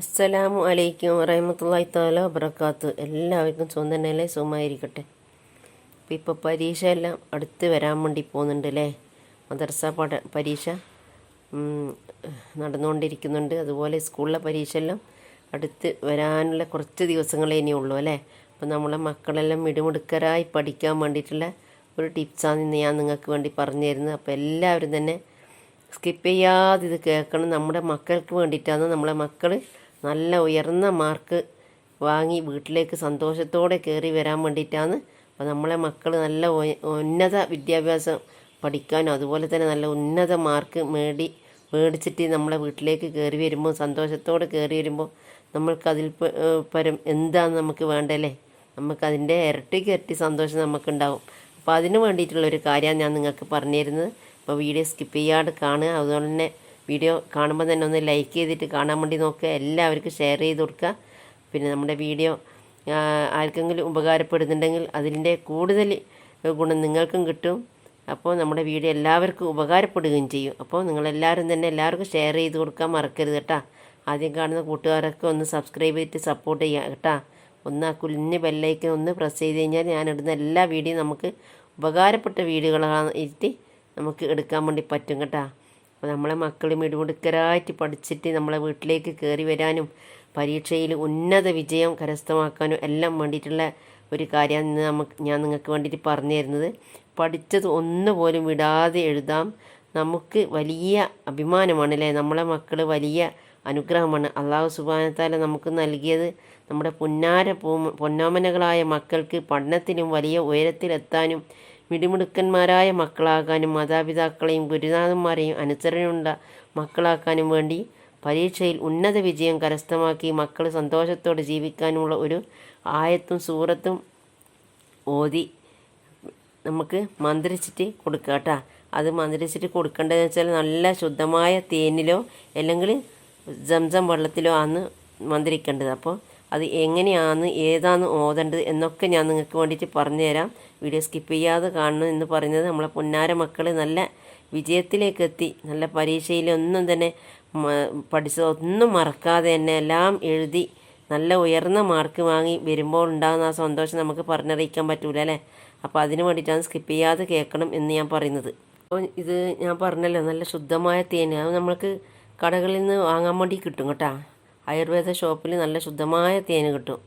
അസ്സലാമു അലൈക്കും വറഹമത്തല്ലാഹി താല വബർക്കാത്തു എല്ലാവർക്കും സ്വന്തം തന്നെയല്ലേ? സുഖമായിരിക്കട്ടെ. ഇപ്പം ഇപ്പോൾ പരീക്ഷ എല്ലാം അടുത്ത് വരാൻ വേണ്ടി പോകുന്നുണ്ട് അല്ലേ? മദർസ പഠ പരീക്ഷ നടന്നുകൊണ്ടിരിക്കുന്നുണ്ട്. അതുപോലെ സ്കൂളിലെ പരീക്ഷ എല്ലാം അടുത്ത് വരാനുള്ള കുറച്ച് ദിവസങ്ങളേ ഇനി ഉള്ളൂ അല്ലേ? അപ്പം നമ്മളെ മക്കളെല്ലാം മിടുമിടുക്കരായി പഠിക്കാൻ വേണ്ടിയിട്ടുള്ള ഒരു ടിപ്സാണ് ഇന്ന് ഞാൻ നിങ്ങൾക്ക് വേണ്ടി പറഞ്ഞു തരുന്നത്. അപ്പോൾ എല്ലാവരും തന്നെ സ്കിപ്പ് ചെയ്യാതെ ഇത് കേൾക്കണം. നമ്മുടെ മക്കൾക്ക് വേണ്ടിയിട്ടാണ് നമ്മളെ മക്കൾ നല്ല ഉയർന്ന മാർക്ക് വാങ്ങി വീട്ടിലേക്ക് സന്തോഷത്തോടെ കയറി വരാൻ വേണ്ടിയിട്ടാണ്. അപ്പോൾ നമ്മളെ മക്കൾ നല്ല ഉന്നത വിദ്യാഭ്യാസം പഠിക്കാനും അതുപോലെ തന്നെ നല്ല ഉന്നത മാർക്ക് മേടി മേടിച്ചിട്ട് നമ്മളെ വീട്ടിലേക്ക് കയറി വരുമ്പോൾ സന്തോഷത്തോടെ കയറി വരുമ്പോൾ നമ്മൾക്കതിൽ പരം എന്താണ് നമുക്ക് വേണ്ടല്ലേ? നമുക്കതിന്റെ ഇരട്ടിക്ക് ഇരട്ടി സന്തോഷം നമുക്കുണ്ടാവും. അപ്പോൾ അതിന് വേണ്ടിയിട്ടുള്ള ഒരു കാര്യമാണ് ഞാൻ നിങ്ങൾക്ക് പറഞ്ഞു തരുന്നത് അപ്പോൾ വീഡിയോ സ്കിപ്പ് ചെയ്യാതെ കാണുക. അതുപോലെ തന്നെ വീഡിയോ കാണുമ്പോൾ തന്നെ ഒന്ന് ലൈക്ക് ചെയ്തിട്ട് കാണാൻ വേണ്ടി നോക്കുക. എല്ലാവർക്കും ഷെയർ ചെയ്ത് കൊടുക്കുക. പിന്നെ നമ്മുടെ വീഡിയോ ആർക്കെങ്കിലും ഉപകാരപ്പെടുന്നുണ്ടെങ്കിൽ അതിന്റെ കൂടുതൽ ഗുണം നിങ്ങൾക്കും കിട്ടും. അപ്പോൾ നമ്മുടെ വീഡിയോ എല്ലാവർക്കും ഉപകാരപ്പെടുകയും ചെയ്യും. അപ്പോൾ നിങ്ങളെല്ലാവരും തന്നെ എല്ലാവർക്കും ഷെയർ ചെയ്ത് കൊടുക്കാൻ മറക്കരുത് കേട്ടോ. ആദ്യം കാണുന്ന കൂട്ടുകാരൊക്കെ ഒന്ന് സബ്സ്ക്രൈബ് ചെയ്തിട്ട് സപ്പോർട്ട് ചെയ്യുക കേട്ടോ. ഒന്ന് ആ കുഞ്ഞ് ബെല്ലൈക്കൻ ഒന്ന് പ്രസ് ചെയ്ത് കഴിഞ്ഞാൽ ഞാൻ ഇടുന്ന എല്ലാ വീഡിയോയും നമുക്ക് ഉപകാരപ്പെട്ട വീഡിയോകളാണ് വീഡിയോകളായിട്ട് നമുക്ക് എടുക്കാൻ വേണ്ടി പറ്റും കേട്ടോ. അപ്പോൾ നമ്മളെ മക്കൾ മിടുമിടുക്കരായിട്ട് പഠിച്ചിട്ട് നമ്മളെ വീട്ടിലേക്ക് കയറി വരാനും പരീക്ഷയിൽ ഉന്നത വിജയം കരസ്ഥമാക്കാനും എല്ലാം വേണ്ടിയിട്ടുള്ള ഒരു കാര്യമാണ് ഇന്ന് നമുക്ക് ഞാൻ നിങ്ങൾക്ക് വേണ്ടിയിട്ട് പറഞ്ഞു തരുന്നത്. പഠിച്ചത് ഒന്നുപോലും വിടാതെ എഴുതാം. നമുക്ക് വലിയ അഭിമാനമാണ് അല്ലേ? നമ്മളെ മക്കൾ വലിയ അനുഗ്രഹമാണ്. അള്ളാഹു സുബാനത്താല നമുക്ക് നൽകിയത് നമ്മുടെ പുന്നാര പൊന്നോമനകളായ മക്കൾക്ക് പഠനത്തിനും വലിയ ഉയരത്തിലെത്താനും മിടുമിടുക്കന്മാരായ മക്കളാകാനും മാതാപിതാക്കളെയും ഗുരുനാഥന്മാരെയും അനുസരണയുള്ള മക്കളാക്കാനും വേണ്ടി പരീക്ഷയിൽ ഉന്നത വിജയം കരസ്ഥമാക്കി മക്കൾ സന്തോഷത്തോടെ ജീവിക്കാനുമുള്ള ഒരു ആയത്തും സൂറത്തും ഓതി നമുക്ക് മന്ത്രിച്ചിട്ട് കൊടുക്കുക കേട്ടോ. അത് മന്ത്രിച്ചിട്ട് കൊടുക്കേണ്ടതെന്ന് വെച്ചാൽ നല്ല ശുദ്ധമായ തേനിലോ അല്ലെങ്കിൽ ജംസം വെള്ളത്തിലോ ആണ് മന്ത്രിക്കേണ്ടത്. അപ്പോൾ അത് എങ്ങനെയാണ് ഏതാണ് ഓതേണ്ടത് എന്നൊക്കെ ഞാൻ നിങ്ങൾക്ക് വേണ്ടിയിട്ട് പറഞ്ഞു തരാം വീഡിയോ സ്കിപ്പ് ചെയ്യാതെ കാണണം എന്ന് പറയുന്നത് നമ്മളെ പൊന്നാര മക്കൾ നല്ല വിജയത്തിലേക്ക് എത്തി നല്ല പരീക്ഷയിലൊന്നും തന്നെ പഠിച്ചത് ഒന്നും മറക്കാതെ തന്നെ എല്ലാം എഴുതി നല്ല ഉയർന്ന മാർക്ക് വാങ്ങി വരുമ്പോൾ ഉണ്ടാകുന്ന ആ സന്തോഷം നമുക്ക് പറഞ്ഞറിയിക്കാൻ പറ്റൂല അല്ലേ? അപ്പോൾ അതിന് വേണ്ടിയിട്ടാണ് സ്കിപ്പ് ചെയ്യാതെ കേൾക്കണം എന്ന് ഞാൻ പറയുന്നത്. അപ്പോൾ ഇത് ഞാൻ പറഞ്ഞല്ലോ നല്ല ശുദ്ധമായ തേൻ. അത് നമ്മൾക്ക് കടകളിൽ നിന്ന് വാങ്ങാൻ വേണ്ടി കിട്ടും കേട്ടോ. ആയുർവേദ ഷോപ്പിൽ നല്ല ശുദ്ധമായ തേൻ കിട്ടും.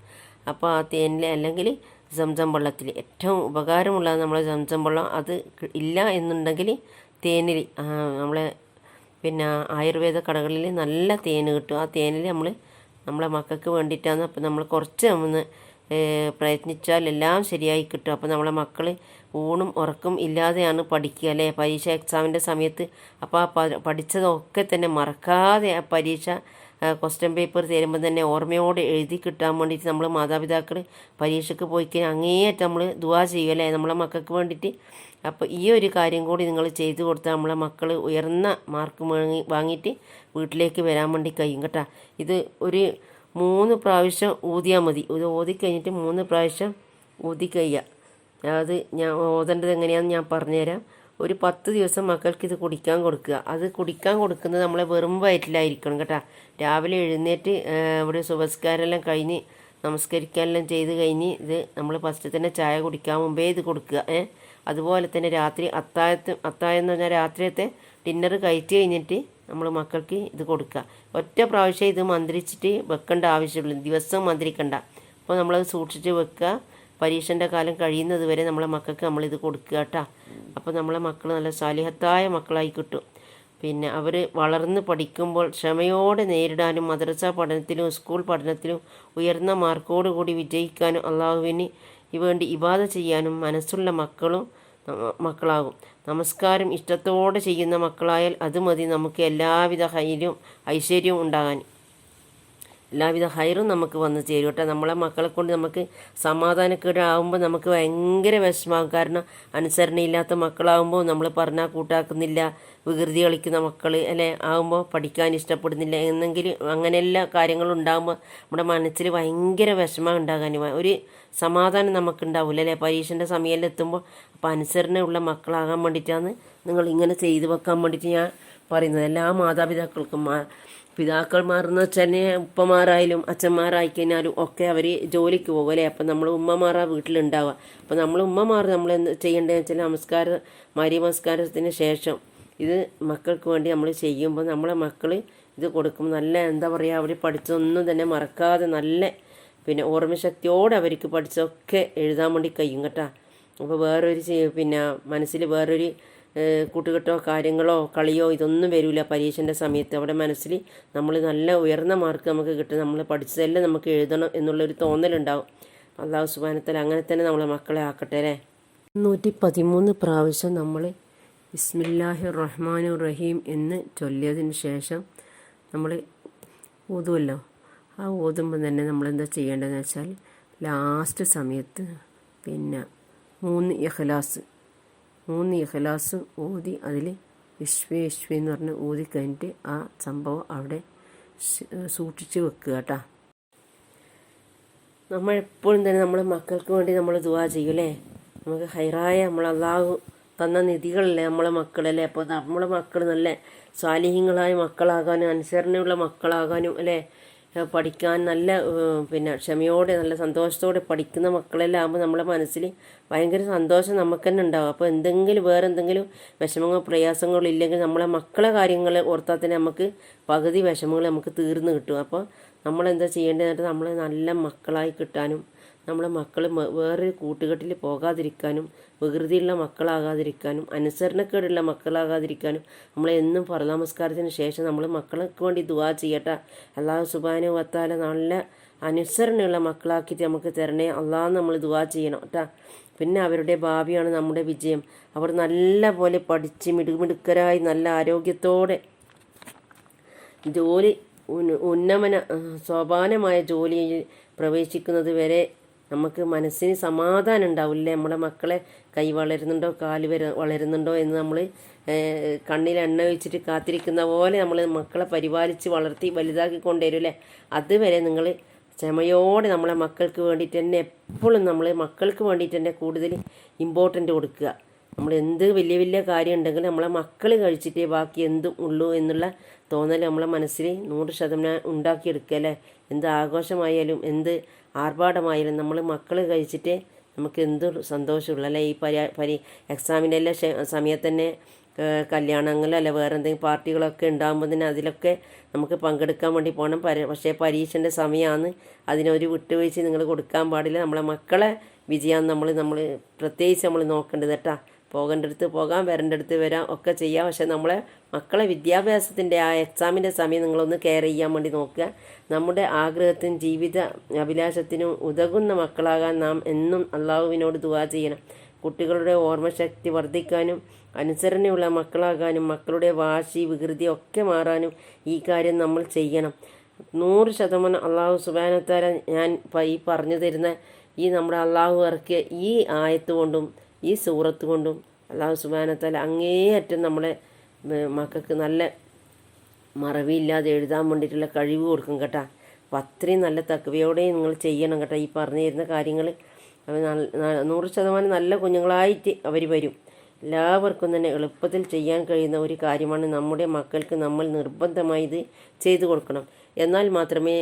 അപ്പോൾ ആ തേനിൽ അല്ലെങ്കിൽ സംസം വെള്ളത്തിൽ ഏറ്റവും ഉപകാരമുള്ളത് നമ്മളെ സംസം വെള്ളം അത് ഇല്ല എന്നുണ്ടെങ്കിൽ തേനിൽ നമ്മളെ പിന്നെ ആയുർവേദ കടകളിൽ നല്ല തേൻ കിട്ടും. ആ തേനിൽ നമ്മൾ നമ്മളെ മക്കൾക്ക് വേണ്ടിയിട്ടാണ് അപ്പോൾ നമ്മൾ കുറച്ച് ഒന്ന് പ്രയത്നിച്ചാൽ എല്ലാം ശരിയായി കിട്ടും. അപ്പോൾ നമ്മളെ മക്കൾ ഊണും ഉറക്കും ഇല്ലാതെയാണ് പഠിക്കുക അല്ലേ? പരീക്ഷ എക്സാമിന്റെ സമയത്ത് അപ്പോൾ ആ പഠിച്ചതൊക്കെ തന്നെ മറക്കാതെ ആ പരീക്ഷ ക്വസ്റ്റ്യൻ പേപ്പർ തരുമ്പോൾ തന്നെ ഓർമ്മയോടെ എഴുതി കിട്ടാൻ വേണ്ടിയിട്ട് നമ്മൾ മാതാപിതാക്കൾ പരീക്ഷയ്ക്ക് പോയി കഴിഞ്ഞാൽ അങ്ങേയറ്റം നമ്മൾ ദുവാ ചെയ്യുമല്ലേ നമ്മളെ മക്കൾക്ക് വേണ്ടിയിട്ട്. അപ്പോൾ ഈ ഒരു കാര്യം കൂടി നിങ്ങൾ ചെയ്തു കൊടുത്താൽ നമ്മളെ മക്കൾ ഉയർന്ന മാർക്ക് വാങ്ങി വാങ്ങിയിട്ട് വീട്ടിലേക്ക് വരാൻ വേണ്ടി കഴിയും കേട്ടോ. ഇത് ഒരു മൂന്ന് പ്രാവശ്യം ഊതിയാൽ മതി. ഇത് ഊതി കഴിഞ്ഞിട്ട് മൂന്ന് പ്രാവശ്യം ഊതി കഴിയുക അത് ഞാൻ ഓതേണ്ടത് എങ്ങനെയാണെന്ന് ഞാൻ പറഞ്ഞുതരാം. ഒരു പത്ത് ദിവസം മക്കൾക്ക് ഇത് കുടിക്കാൻ കൊടുക്കുക. അത് കുടിക്കാൻ കൊടുക്കുന്നത് നമ്മളെ വെറും വയറ്റിലായിരിക്കണം കേട്ടോ. രാവിലെ എഴുന്നേറ്റ് ഇവിടെ സുഭസ്കാരെല്ലാം കഴിഞ്ഞ് നമസ്കരിക്കാനെല്ലാം ചെയ്ത് കഴിഞ്ഞ് ഇത് നമ്മൾ ഫസ്റ്റ് തന്നെ ചായ കുടിക്കാൻ മുമ്പേ ഇത് കൊടുക്കുക അതുപോലെ തന്നെ രാത്രി അത്താഴത്ത് അത്താഴം എന്ന് പറഞ്ഞാൽ രാത്രിയത്തെ ഡിന്നർ കഴിച്ച് കഴിഞ്ഞിട്ട് നമ്മൾ മക്കൾക്ക് ഇത് കൊടുക്കുക. ഒറ്റ പ്രാവശ്യം ഇത് മന്ത്രിച്ചിട്ട് വെക്കേണ്ട ആവശ്യമുള്ളൂ ദിവസം മന്ത്രിക്കണ്ട. അപ്പോൾ നമ്മളത് സൂക്ഷിച്ച് വെക്കുക. പരീക്ഷന്റെ കാലം കഴിയുന്നത് വരെ നമ്മളെ മക്കൾക്ക് നമ്മളിത് കൊടുക്കുക കേട്ടോ. അപ്പോൾ നമ്മളെ മക്കൾ നല്ല സാലിഹത്തായ മക്കളായി കിട്ടും. പിന്നെ അവർ വളർന്ന് പഠിക്കുമ്പോൾ ക്ഷമയോടെ നേരിടാനും മദ്രസ പഠനത്തിലും സ്കൂൾ പഠനത്തിലും ഉയർന്ന മാർക്കോടുകൂടി വിജയിക്കാനും അള്ളാഹുവിന് വേണ്ടി ഇബാദ ചെയ്യാനും മനസ്സുള്ള മക്കളും മക്കളാകും. നമസ്കാരം ഇഷ്ടത്തോടെ ചെയ്യുന്ന മക്കളായാൽ അത് മതി നമുക്ക് എല്ലാവിധ ഹൈര്യവും ഐശ്വര്യവും ഉണ്ടാകാൻ. എല്ലാവിധ ഹൈറും നമുക്ക് വന്ന് ചേരും കേട്ടോ നമ്മളെ മക്കളെ കൊണ്ട് നമുക്ക് സമാധാനക്കേടാകുമ്പോൾ നമുക്ക് ഭയങ്കര വിഷമാകും കാരണം അനുസരണയില്ലാത്ത മക്കളാവുമ്പോൾ നമ്മൾ പറഞ്ഞാൽ കൂട്ടാക്കുന്നില്ല വികൃതി കളിക്കുന്ന മക്കൾ അല്ലെ ആകുമ്പോൾ പഠിക്കാൻ ഇഷ്ടപ്പെടുന്നില്ല. എന്നെങ്കിൽ അങ്ങനെ എല്ലാ കാര്യങ്ങളും നമ്മുടെ മനസ്സിൽ ഭയങ്കര വിഷമം ഉണ്ടാകാൻ ഒരു സമാധാനം നമുക്കുണ്ടാവില്ല അല്ലേ? പരീക്ഷന്റെ സമയത്തിലെത്തുമ്പോൾ അപ്പോൾ അനുസരണയുള്ള മക്കളാകാൻ വേണ്ടിയിട്ടാണ് നിങ്ങൾ ഇങ്ങനെ ചെയ്തു വെക്കാൻ വേണ്ടിയിട്ട് ഞാൻ പറയുന്നത്. എല്ലാ മാതാപിതാക്കൾക്കും പിതാക്കന്മാർ എന്ന് വെച്ചാൽ ഉപ്പമാരായാലും അച്ഛന്മാരായി കഴിഞ്ഞാലും ഒക്കെ അവർ ജോലിക്ക് പോകും അല്ലേ? അപ്പം നമ്മൾ ഉമ്മമാരാ വീട്ടിലുണ്ടാവുക. അപ്പം നമ്മൾ ഉമ്മമാർ നമ്മൾ എന്ത് ചെയ്യേണ്ടതെന്ന് വെച്ചാൽ നമസ്കാര മരി നമസ്കാരത്തിന് ശേഷം ഇത് മക്കൾക്ക് വേണ്ടി നമ്മൾ ചെയ്യുമ്പോൾ നമ്മളെ മക്കൾ ഇത് കൊടുക്കും. നല്ല എന്താ പറയുക അവർ പഠിച്ചൊന്നും തന്നെ മറക്കാതെ നല്ല പിന്നെ ഓർമ്മശക്തിയോടെ അവർക്ക് പഠിച്ചൊക്കെ എഴുതാൻ വേണ്ടി കഴിയും കേട്ടോ. അപ്പോൾ വേറൊരു പിന്നെ മനസ്സിൽ വേറൊരു കൂട്ടുകെട്ടോ കാര്യങ്ങളോ കളിയോ ഇതൊന്നും വരില്ല പരീക്ഷന്റെ സമയത്ത്. അവിടെ മനസ്സിൽ നമ്മൾ നല്ല ഉയർന്ന മാർക്ക് നമുക്ക് കിട്ടും. നമ്മൾ പഠിച്ചതെല്ലാം നമുക്ക് എഴുതണം എന്നുള്ളൊരു തോന്നലുണ്ടാവും. അള്ളാഹു സുബാനത്തിൽ അങ്ങനെ തന്നെ നമ്മളെ മക്കളെ ആക്കട്ടെ അല്ലേ? നൂറ്റി പതിമൂന്ന് പ്രാവശ്യം നമ്മൾ ബിസ്മില്ലാഹി റഹ്മാൻ റഹീം എന്ന് ചൊല്ലിയതിന് ശേഷം നമ്മൾ ഊതുമല്ലോ ആ ഊതുമ്പോൾ തന്നെ നമ്മൾ എന്താ ചെയ്യേണ്ടതെന്ന് വെച്ചാൽ ലാസ്റ്റ് സമയത്ത് പിന്നെ മൂന്ന് ഇഖ്ലാസ് മൂന്ന് ഇഖ്ലാസ് ഊതി അതിൽ വിശ്വേ വിശ്വേ എന്ന് പറഞ്ഞ് ഊതി കഴിഞ്ഞിട്ട് ആ സംഭവം അവിടെ സൂക്ഷിച്ച് വെക്കുക കേട്ടോ. നമ്മൾ എപ്പോഴും തന്നെ നമ്മളെ മക്കൾക്ക് വേണ്ടി നമ്മൾ ദുവാ ചെയ്യൂലേ നമുക്ക് ഹൈറായ നമ്മൾ അള്ളാഹു തന്ന നിധികളല്ലേ നമ്മളെ മക്കളല്ലേ അപ്പോൾ നമ്മളെ മക്കൾ നല്ല സ്വാലിഹ്യങ്ങളായ മക്കളാകാനും അനുസരണയുള്ള മക്കളാകാനും അല്ലേ? പഠിക്കാൻ നല്ല പിന്നെ ക്ഷമയോടെ നല്ല സന്തോഷത്തോടെ പഠിക്കുന്ന മക്കളെല്ലാം ആകുമ്പോൾ നമ്മളെ മനസ്സിൽ ഭയങ്കര സന്തോഷം നമുക്ക് തന്നെ ഉണ്ടാവും. അപ്പോൾ എന്തെങ്കിലും വേറെ എന്തെങ്കിലും വിഷമങ്ങളോ പ്രയാസങ്ങളോ ഇല്ലെങ്കിൽ നമ്മളെ മക്കളെ കാര്യങ്ങൾ ഓർത്താൽ തന്നെ നമുക്ക് പകുതി വിഷമങ്ങൾ നമുക്ക് തീർന്നു കിട്ടും. അപ്പോൾ നമ്മളെന്താ ചെയ്യേണ്ടത് നമ്മൾ നല്ല മക്കളായി കിട്ടാനും നമ്മളെ മക്കൾ വേറൊരു കൂട്ടുകെട്ടിൽ പോകാതിരിക്കാനും വികൃതിയുള്ള മക്കളാകാതിരിക്കാനും അനുസരണക്കേടുള്ള മക്കളാകാതിരിക്കാനും നമ്മളെന്നും എന്നും ഫർദാമസ്കാരത്തിന് ശേഷം നമ്മൾ മക്കൾക്ക് വേണ്ടി ദുവാ ചെയ്യട്ടെ. അള്ളാഹു സുബാനു വത്താല നല്ല അനുസരണയുള്ള മക്കളാക്കിയിട്ട് നമുക്ക് തരണേ. അള്ളാഹ് നമ്മൾ ദുവാ ചെയ്യണം കേട്ടാ പിന്നെ അവരുടെ ഭാവിയാണ് നമ്മുടെ വിജയം. അവർ നല്ല പോലെ പഠിച്ച് മിടുമിടുക്കരായി നല്ല ആരോഗ്യത്തോടെ ജോലി ഉന്നമന സോപാനമായ ജോലിയിൽ പ്രവേശിക്കുന്നത് വരെ നമുക്ക് മനസ്സിന് സമാധാനം ഉണ്ടാവില്ലേ? നമ്മുടെ മക്കളെ കൈ വളരുന്നുണ്ടോ കാൽ വര വളരുന്നുണ്ടോ എന്ന് നമ്മൾ കണ്ണിൽ എണ്ണ വെച്ചിട്ട് കാത്തിരിക്കുന്ന പോലെ നമ്മൾ മക്കളെ പരിപാലിച്ച് വളർത്തി വലുതാക്കി കൊണ്ടുവരില്ലേ അതുവരെ നിങ്ങൾ ക്ഷമയോടെ നമ്മളെ മക്കൾക്ക് വേണ്ടിയിട്ട് തന്നെ എപ്പോഴും നമ്മൾ മക്കൾക്ക് വേണ്ടിയിട്ട് തന്നെ കൂടുതൽ ഇമ്പോർട്ടന്റ് കൊടുക്കുക. നമ്മൾ എന്ത് വലിയ വലിയ കാര്യം ഉണ്ടെങ്കിലും നമ്മളെ മക്കൾ കഴിച്ചിട്ടേ ബാക്കി എന്തും ഉള്ളൂ എന്നുള്ള തോന്നൽ നമ്മളെ മനസ്സിൽ നൂറ് ശതമാനം ഉണ്ടാക്കിയെടുക്കുക അല്ലേ? എന്ത് ആഘോഷമായാലും എന്ത് ആർഭാടമായാലും നമ്മൾ മക്കൾ കഴിച്ചിട്ടേ നമുക്ക് എന്ത് സന്തോഷമുള്ളൂ. അല്ലേ? ഈ പരി പരി എക്സാമിന്റെ എല്ലാം സമയത്ത് തന്നെ കല്യാണങ്ങൾ അല്ല വേറെ എന്തെങ്കിലും പാർട്ടികളൊക്കെ ഉണ്ടാകുമ്പോൾ തന്നെ അതിലൊക്കെ നമുക്ക് പങ്കെടുക്കാൻ വേണ്ടി പോകണം പര പക്ഷേ പരീക്ഷന്റെ സമയമാണ് അതിനൊരു വിട്ടുവീഴ്ച നിങ്ങൾ കൊടുക്കാൻ പാടില്ല. നമ്മളെ മക്കളെ വിജയം നമ്മൾ നമ്മൾ പ്രത്യേകിച്ച് നമ്മൾ നോക്കേണ്ടത് കേട്ടാ. പോകേണ്ടടുത്ത് പോകാം വരേണ്ടടുത്ത് വരാം ഒക്കെ ചെയ്യാം. പക്ഷേ നമ്മളെ മക്കളെ വിദ്യാഭ്യാസത്തിന്റെ ആ എക്സാമിന്റെ സമയം നിങ്ങളൊന്ന് കെയർ ചെയ്യാൻ വേണ്ടി നോക്കുക. നമ്മുടെ ആഗ്രഹത്തിനും ജീവിത അഭിലാഷത്തിനും ഉതകുന്ന മക്കളാകാൻ നാം എന്നും അള്ളാഹുവിനോട് ദുവാ ചെയ്യണം. കുട്ടികളുടെ ഓർമ്മശക്തി വർദ്ധിക്കാനും അനുസരണയുള്ള മക്കളാകാനും മക്കളുടെ വാശി വികൃതി ഒക്കെ മാറാനും ഈ കാര്യം നമ്മൾ ചെയ്യണം. നൂറ് ശതമാനം അള്ളാഹു സുബാനത്താര ഞാൻ ഈ പറഞ്ഞു തരുന്ന ഈ നമ്മുടെ അള്ളാഹു ഇറക്കിയ ഈ ആയത്ത് കൊണ്ടും ഈ സൂറത്ത് കൊണ്ടും അള്ളാഹു സുബാനത്താൽ അങ്ങേയറ്റം നമ്മളെ മക്കൾക്ക് നല്ല മറവിയില്ലാതെ എഴുതാൻ വേണ്ടിയിട്ടുള്ള കഴിവ് കൊടുക്കും കേട്ടോ. അപ്പം അത്രയും നല്ല തക്കവയോടെ നിങ്ങൾ ചെയ്യണം കേട്ടോ ഈ പറഞ്ഞു തരുന്ന കാര്യങ്ങൾ. അവർ നൂറ് ശതമാനം നല്ല കുഞ്ഞുങ്ങളായിട്ട് അവർ വരും. എല്ലാവർക്കും തന്നെ എളുപ്പത്തിൽ ചെയ്യാൻ കഴിയുന്ന ഒരു കാര്യമാണ് നമ്മുടെ മക്കൾക്ക് നമ്മൾ നിർബന്ധമായി ഇത് ചെയ്തു കൊടുക്കണം. എന്നാൽ മാത്രമേ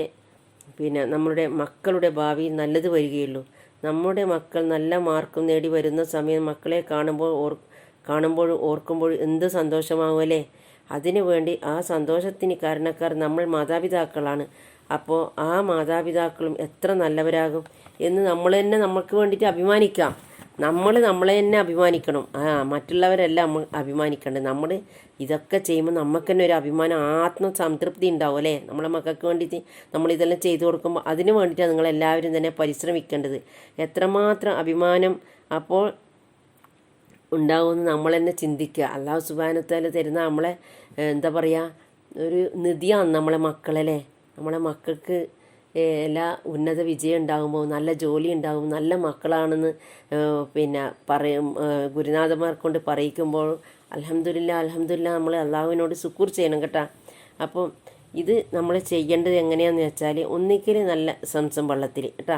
പിന്നെ നമ്മുടെ മക്കളുടെ ഭാവി നല്ലത് വരികയുള്ളൂ. നമ്മുടെ മക്കൾ നല്ല മാർക്കും നേടി വരുന്ന സമയം മക്കളെ കാണുമ്പോൾ ഓർ കാണുമ്പോൾ ഓർക്കുമ്പോൾ എന്ത് സന്തോഷമാവുമല്ലേ അതിനു വേണ്ടി ആ സന്തോഷത്തിന് കാരണക്കാർ നമ്മൾ മാതാപിതാക്കളാണ്. അപ്പോൾ ആ മാതാപിതാക്കളും എത്ര നല്ലവരാകും എന്ന് നമ്മൾ തന്നെ നമുക്ക് വേണ്ടിയിട്ട് അഭിമാനിക്കാം. നമ്മൾ നമ്മളെ തന്നെ അഭിമാനിക്കണം. ആ മറ്റുള്ളവരെല്ലാം നമ്മൾ അഭിമാനിക്കേണ്ടത് നമ്മൾ ഇതൊക്കെ ചെയ്യുമ്പോൾ നമുക്ക് തന്നെ ഒരു അഭിമാനം ആത്മസംതൃപ്തി ഉണ്ടാവും അല്ലേ? നമ്മളെ മക്കൾക്ക് വേണ്ടിയിട്ട് നമ്മൾ ഇതെല്ലാം ചെയ്തു കൊടുക്കുമ്പോൾ അതിന് വേണ്ടിയിട്ടാണ് നിങ്ങളെല്ലാവരും തന്നെ പരിശ്രമിക്കേണ്ടത്. എത്രമാത്രം അഭിമാനം അപ്പോൾ ഉണ്ടാവുമെന്ന് നമ്മൾ തന്നെ ചിന്തിക്കുക. അള്ളാഹു സുബാനത്താൽ തരുന്ന നമ്മളെ എന്താ പറയുക ഒരു നിധിയാണ് നമ്മളെ മക്കളല്ലേ? നമ്മളെ മക്കൾക്ക് എല്ലാ ഉന്നത വിജയം ഉണ്ടാകുമ്പോൾ നല്ല ജോലി ഉണ്ടാകും നല്ല മക്കളാണെന്ന് പിന്നെ പറയും ഗുരുനാഥന്മാർ കൊണ്ട് പറയിക്കുമ്പോൾ അലഹമില്ല അലഹമില്ല നമ്മൾ അള്ളാഹുവിനോട് സുക്കൂർ ചെയ്യണം കേട്ടോ. അപ്പോൾ ഇത് നമ്മൾ ചെയ്യേണ്ടത് എങ്ങനെയാണെന്ന് വെച്ചാൽ ഒന്നിക്കൽ നല്ല സംസം വെള്ളത്തിൽ കേട്ടോ.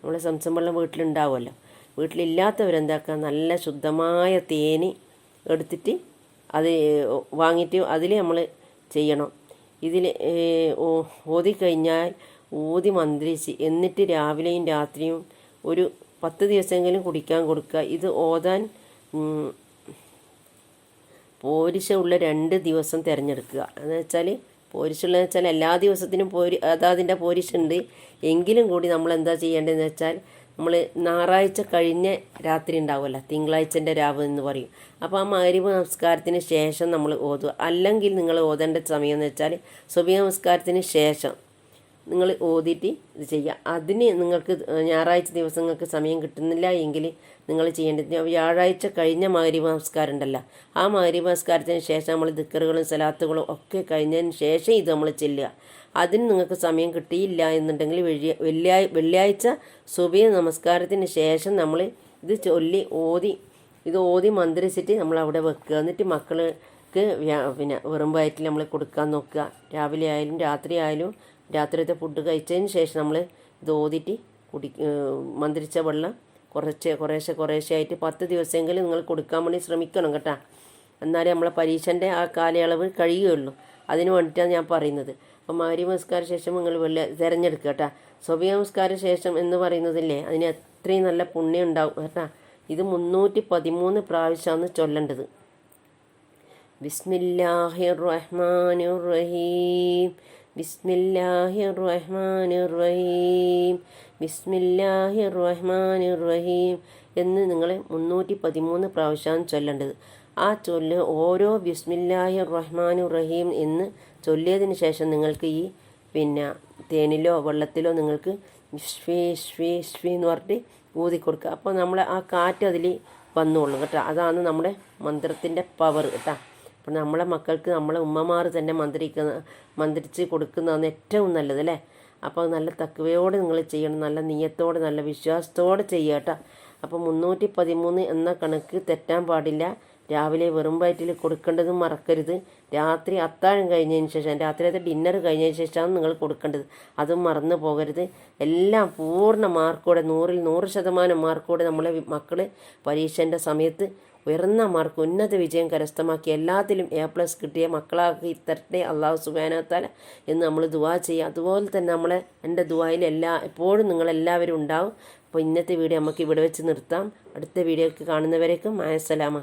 നമ്മൾ സംസം വെള്ളം വീട്ടിലുണ്ടാവുമല്ലോ. വീട്ടിലില്ലാത്തവരെന്താക്കുക നല്ല ശുദ്ധമായ തേന് എടുത്തിട്ട് അത് വാങ്ങിയിട്ട് അതിൽ നമ്മൾ ചെയ്യണം. ഇതിൽ ഓതി കഴിഞ്ഞാൽ ഊതി മന്ത്രിച്ച് എന്നിട്ട് രാവിലെയും രാത്രിയും ഒരു പത്ത് ദിവസമെങ്കിലും കുടിക്കാൻ കൊടുക്കുക. ഇത് ഓതാൻ പോരിശ ഉള്ള രണ്ട് ദിവസം തിരഞ്ഞെടുക്കുക. എന്ന് വെച്ചാൽ പോരിശുള്ള വെച്ചാൽ എല്ലാ ദിവസത്തിനും പോരി അതാതിന്റെ പോരിശുണ്ട്. എങ്കിലും കൂടി നമ്മൾ എന്താ ചെയ്യേണ്ടതെന്ന് വെച്ചാൽ നമ്മൾ ഞായറാഴ്ച കഴിഞ്ഞ രാത്രി ഉണ്ടാവുമല്ലോ തിങ്കളാഴ്ചന്റെ രാവ് എന്ന് പറയും. അപ്പോൾ ആ മകരിവ് നമസ്കാരത്തിന് ശേഷം നമ്മൾ ഓതുക. അല്ലെങ്കിൽ നിങ്ങൾ ഓതേണ്ട സമയം എന്ന് വെച്ചാൽ സുബി നമസ്കാരത്തിന് ശേഷം നിങ്ങൾ ഓതിയിട്ട് ഇത് ചെയ്യുക. അതിന് നിങ്ങൾക്ക് ഞായറാഴ്ച ദിവസങ്ങൾക്ക് സമയം കിട്ടുന്നില്ല എങ്കിൽ നിങ്ങൾ ചെയ്യേണ്ടത് വ്യാഴാഴ്ച കഴിഞ്ഞ മകരി നമസ്കാരം ഉണ്ടല്ലോ. ആ മകരി നമസ്കാരത്തിന് ശേഷം നമ്മൾ ദിക്കറുകളും സലാത്തുകളും ഒക്കെ കഴിഞ്ഞതിന് ശേഷം ഇത് നമ്മൾ ചെല്ലുക. അതിന് നിങ്ങൾക്ക് സമയം കിട്ടിയില്ല എന്നുണ്ടെങ്കിൽ വെള്ളി വെള്ളിയാഴ്ച വെള്ളിയാഴ്ച സുബഹി നമസ്കാരത്തിന് ശേഷം നമ്മൾ ഇത് ചൊല്ലി ഓതി ഇത് ഓതി മന്ത്രിച്ചിട്ട് നമ്മൾ അവിടെ വെക്കുക. എന്നിട്ട് മക്കൾക്ക് പിന്നെ വെറും വയറ്റിൽ നമ്മൾ കൊടുക്കാൻ നോക്കുക. രാവിലെ ആയാലും രാത്രി ആയാലും രാത്രിയത്തെ ഫുഡ് കഴിച്ചതിന് ശേഷം നമ്മൾ ഇത് ഓതിട്ട് കുടി മന്ത്രിച്ച വെള്ളം കുറച്ച് കുറേശ്ശെ കുറേശ്ശെ ആയിട്ട് പത്ത് ദിവസമെങ്കിലും നിങ്ങൾ കൊടുക്കാൻ വേണ്ടി ശ്രമിക്കണം കേട്ടോ. എന്നാലേ നമ്മളെ പരീക്ഷന്റെ ആ കാലയളവ് കഴിയുകയുള്ളൂ. അതിന് വേണ്ടിയിട്ടാണ് ഞാൻ പറയുന്നത്. അപ്പം മാരി നമസ്കാര ശേഷം നിങ്ങൾ വെള്ള തിരഞ്ഞെടുക്കുക കേട്ടോ. സ്വഭി നമസ്കാര ശേഷം എന്ന് പറയുന്നതില്ലേ അതിന് അത്രയും നല്ല പുണ്യം ഉണ്ടാവും കേട്ടോ. ഇത് മുന്നൂറ്റി പതിമൂന്ന് പ്രാവശ്യമാണ് ചൊല്ലേണ്ടത്. ബിസ്മില്ലാഹിർ റഹ്മാനിർ റഹീം. ബിസ്മില്ലാഹിർ റഹ്മാനിർ റഹീം ബിസ്മില്ലാഹിർ റഹ്മാനിർ റഹീം എന്ന് നിങ്ങൾ മുന്നൂറ്റി പതിമൂന്ന് പ്രാവശ്യമാണ് ചൊല്ലേണ്ടത്. ആ ചൊല്ല് ഓരോ ബിസ്മില്ലാഹി റഹ്മാനിർ റഹീം എന്ന് ചൊല്ലിയതിന് ശേഷം നിങ്ങൾക്ക് ഈ പിന്നെ തേനിലോ വെള്ളത്തിലോ നിങ്ങൾക്ക് ഷ്വീ ഷ്വീ ഷ്വീ എന്ന് പറഞ്ഞിട്ട് ഊതി കൊടുക്കുക. അപ്പോൾ നമ്മൾ ആ കാറ്റ് അതിൽ വന്നോളും കേട്ടോ. അതാണ് നമ്മുടെ മന്ത്രത്തിന്റെ പവർ കേട്ടോ. അപ്പോൾ നമ്മളെ മക്കൾക്ക് നമ്മളെ ഉമ്മമാർ തന്നെ മന്ത്രിക്കുന്ന മന്ത്രിച്ച് കൊടുക്കുന്നതാണ് ഏറ്റവും നല്ലത് അല്ലേ? അപ്പോൾ നല്ല തക്കവയോടെ നിങ്ങൾ ചെയ്യണം നല്ല നീയത്തോടെ നല്ല വിശ്വാസത്തോടെ ചെയ്യുക കേട്ടോ അപ്പോൾ മുന്നൂറ്റി പതിമൂന്ന് എന്ന കണക്ക് തെറ്റാൻ പാടില്ല. രാവിലെ വെറും വയറ്റിൽ കൊടുക്കേണ്ടതും മറക്കരുത്. രാത്രി അത്താഴം കഴിഞ്ഞതിന് ശേഷം രാത്രിയത്തെ ഡിന്നർ കഴിഞ്ഞതിന് ശേഷമാണ് നിങ്ങൾ കൊടുക്കേണ്ടത്. അതും മറന്നു പോകരുത്. എല്ലാം പൂർണ മാർക്കോടെ നൂറിൽ നൂറ് ശതമാനം മാർക്കോടെ നമ്മളെ മക്കൾ പരീക്ഷേന്റെ സമയത്ത് ഉയർന്ന മാർക്ക് ഉന്നത വിജയം കരസ്ഥമാക്കി എല്ലാത്തിലും എ പ്ലസ് കിട്ടിയ മക്കളാക്കി തരട്ടെ അള്ളാഹു സുബാനത്താല എന്ന് നമ്മൾ ദുവാ ചെയ്യുക. അതുപോലെ തന്നെ നമ്മളെ എന്റെ ദുവായിൽ എല്ലാ എപ്പോഴും നിങ്ങളെല്ലാവരും ഉണ്ടാവും. അപ്പോൾ ഇന്നത്തെ വീഡിയോ നമുക്ക് ഇവിടെ വെച്ച് നിർത്താം. അടുത്ത വീഡിയോക്ക് കാണുന്നവരേക്കും മായസലാമ